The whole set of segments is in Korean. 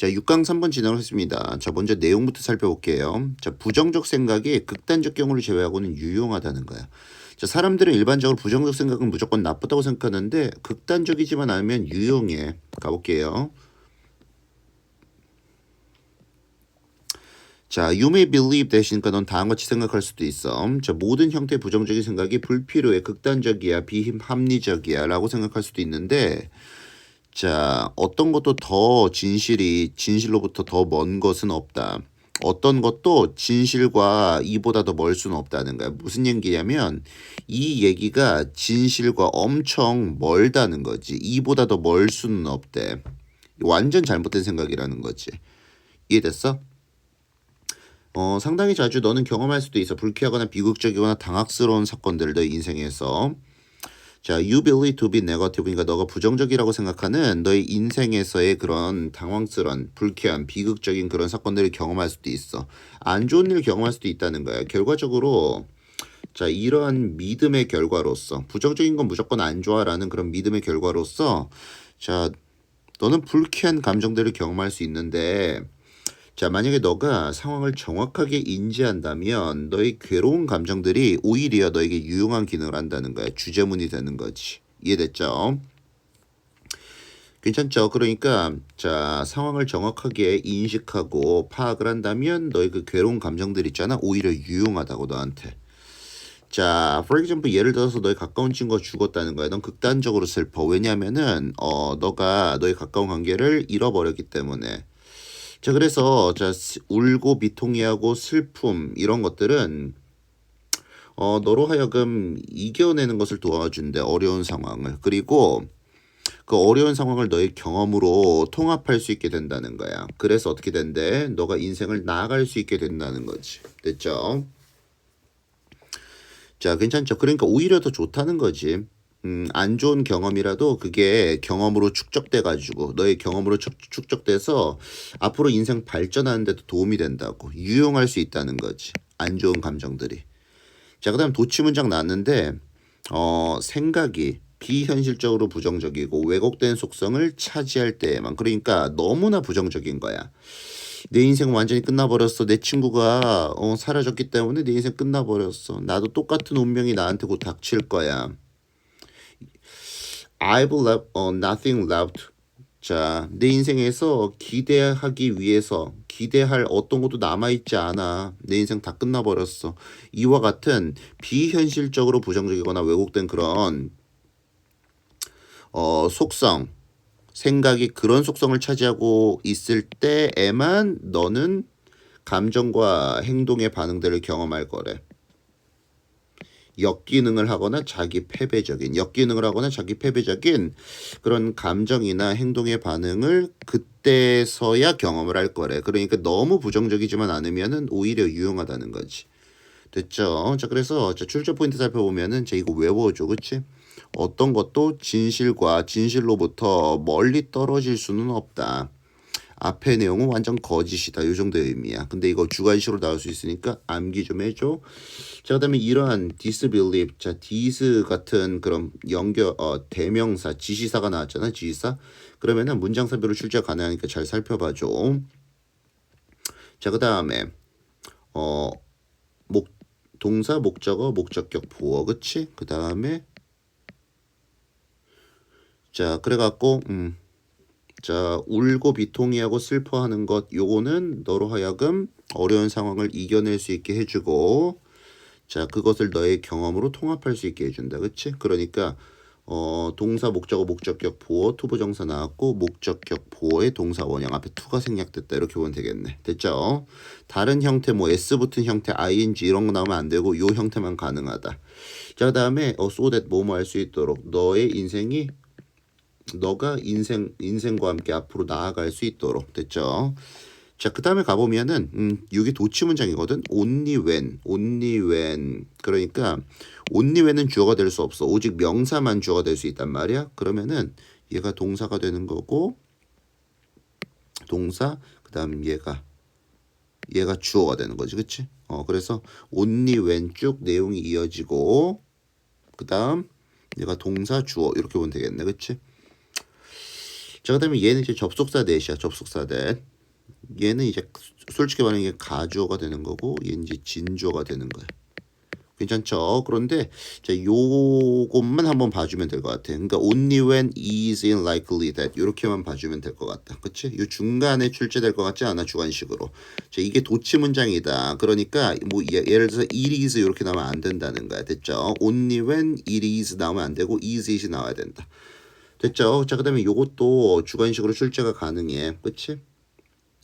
자, 6강 3번 진행하겠습니다. 자, 먼저 내용부터 살펴볼게요. 자, 부정적 생각이 극단적 경우를 제외하고는 유용하다는 거야. 자, 사람들은 일반적으로 부정적 생각은 무조건 나쁘다고 생각하는데 극단적이지만 않으면 유용해. 가볼게요. 자, you may believe that이니까 넌 다음과 같이 생각할 수도 있어. 자, 모든 형태의 부정적인 생각이 불필요해, 극단적이야, 비합리적이야 라고 생각할 수도 있는데 자, 어떤 것도 더 진실이 진실로부터 더 먼 것은 없다. 어떤 것도 진실과 이보다 더 멀 수는 없다는 거야. 무슨 얘기냐면 이 얘기가 진실과 엄청 멀다는 거지. 이보다 더 멀 수는 없대. 완전 잘못된 생각이라는 거지. 이해됐어? 어, 상당히 자주 너는 경험할 수도 있어. 불쾌하거나 비극적이거나 당황스러운 사건들을 너 인생에서. 자, you believe to be negative. 그러니까 너가 부정적이라고 생각하는 너의 인생에서의 그런 당황스러운, 불쾌한, 비극적인 그런 사건들을 경험할 수도 있어. 안 좋은 일을 경험할 수도 있다는 거야. 결과적으로 자, 이러한 믿음의 결과로서 부정적인 건 무조건 안 좋아라는 그런 믿음의 결과로서 자, 너는 불쾌한 감정들을 경험할 수 있는데 자, 만약에 너가 상황을 정확하게 인지한다면 너의 괴로운 감정들이 오히려 너에게 유용한 기능을 한다는 거야. 주제문이 되는 거지. 이해됐죠? 괜찮죠? 그러니까 자, 상황을 정확하게 인식하고 파악을 한다면 너의 그 괴로운 감정들 있잖아. 오히려 유용하다고 너한테. 자, for example 예를 들어서 너의 가까운 친구가 죽었다는 거야. 넌 극단적으로 슬퍼. 왜냐면은 어 너가 너의 가까운 관계를 잃어버렸기 때문에. 자, 그래서 자 스- 울고 비통해하고 슬픔 이런 것들은 어 너로 하여금 이겨내는 것을 도와준대. 어려운 상황을. 그리고 그 어려운 상황을 너의 경험으로 통합할 수 있게 된다는 거야. 그래서 어떻게 된대? 너가 인생을 나아갈 수 있게 된다는 거지. 됐죠? 자, 괜찮죠? 그러니까 오히려 더 좋다는 거지. 음, 안 좋은 경험이라도 그게 경험으로 축적돼 가지고 너의 경험으로 축, 축적돼서 앞으로 인생 발전하는 데도 도움이 된다고 유용할 수 있다는 거지. 안 좋은 감정들이. 자, 그다음 도치 문장 나왔는데 어, 생각이 비현실적으로 부정적이고 왜곡된 속성을 차지할 때에만 그러니까 너무나 부정적인 거야. 내 인생 완전히 끝나버렸어. 내 친구가 어, 사라졌기 때문에 내 인생 끝나버렸어. 나도 똑같은 운명이 나한테 곧 닥칠 거야. I've left, 어, nothing left. 자, 내 인생에서 기대하기 위해서 기대할 어떤 것도 남아있지 않아. 내 인생 다 끝나버렸어. 이와 같은 비현실적으로 부정적이거나 왜곡된 그런 어, 속성, 생각이 그런 속성을 차지하고 있을 때에만 너는 감정과 행동의 반응들을 경험할 거래. 역기능을 하거나 자기 패배적인 역기능을 하거나 자기 패배적인 그런 감정이나 행동의 반응을 그때서야 경험을 할 거래. 그러니까 너무 부정적이지만 않으면은 오히려 유용하다는 거지. 됐죠? 자, 그래서 자, 출제 포인트 살펴보면은 자, 이거 외워줘. 그치? 어떤 것도 진실과 진실로부터 멀리 떨어질 수는 없다. 앞의 내용은 완전 거짓이다. 요 정도의 의미야. 근데 이거 주관식으로 나올 수 있으니까 암기 좀 해줘. 자, 그 다음에 이러한 disbelief, 자, dis 같은 그런 연결, 어, 대명사, 지시사가 나왔잖아. 지시사. 그러면은 문장사별로 출제가 가능하니까 잘 살펴봐줘. 자, 그 다음에 어, 목 동사, 목적어, 목적격, 보어, 그치? 그 다음에 자, 그래갖고 음, 자, 울고 비통해하고 슬퍼하는 것 요거는 너로 하여금 어려운 상황을 이겨낼 수 있게 해주고 자, 그것을 너의 경험으로 통합할 수 있게 해준다. 그치? 그러니까 어, 동사, 목적어, 목적격, 보어, 투부 정사 나왔고 목적격, 보어의 동사 원형 앞에 투가 생략됐다. 이렇게 보면 되겠네. 됐죠? 다른 형태 뭐 s 붙은 형태 ing 이런 거 나오면 안 되고 요 형태만 가능하다. 자, 그다음에 어, so that 뭐뭐 할 수 있도록 너의 인생이 너가 인생 인생과 함께 앞으로 나아갈 수 있도록 됐죠. 자, 그다음에 가 보면은 음, 이게 도치 문장이거든. only when, only when. 그러니까 only when은 주어가 될 수 없어. 오직 명사만 주어가 될 수 있단 말이야. 그러면은 얘가 동사가 되는 거고 동사 그다음 얘가 얘가 주어가 되는 거지. 그치? 어, 그래서 only when 쭉 내용이 이어지고 그다음 얘가 동사 주어 이렇게 보면 되겠네. 그치? 자 그다음에 얘는 이제 접속사 넷이야. 접속사 넷. 얘는 이제 솔직히 말하면 이게 가주어가 되는 거고 얘는 이제 진주어가 되는 거야. 괜찮죠? 그런데 자 요것만 한번 봐주면 될 것 같아. 그러니까 only when is in likely that 이렇게만 봐주면 될 것 같다. 그치? 요 중간에 출제될 것 같지 않아 주관식으로. 자 이게 도치 문장이다. 그러니까 뭐 예- 예를 들어서 it is 이렇게 나오면 안 된다는 거야. 됐죠? only when it is 나오면 안 되고 is it 나와야 된다. 됐죠? 자 그 다음에 요것도 주관식으로 출제가 가능해. 그치?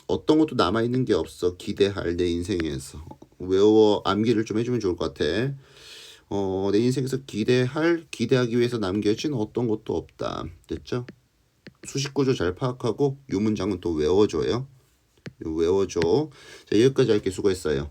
어떤 것도 남아 있는 게 없어. 기대할 내 인생에서 외워 암기를 좀 해주면 좋을 것 같아. 어, 내 인생에서 기대할 기대하기 위해서 남겨진 어떤 것도 없다. 됐죠? 수식 구조 잘 파악하고 요 문장은 또 외워줘요. 요 외워줘. 자 여기까지 할게 수고했어요.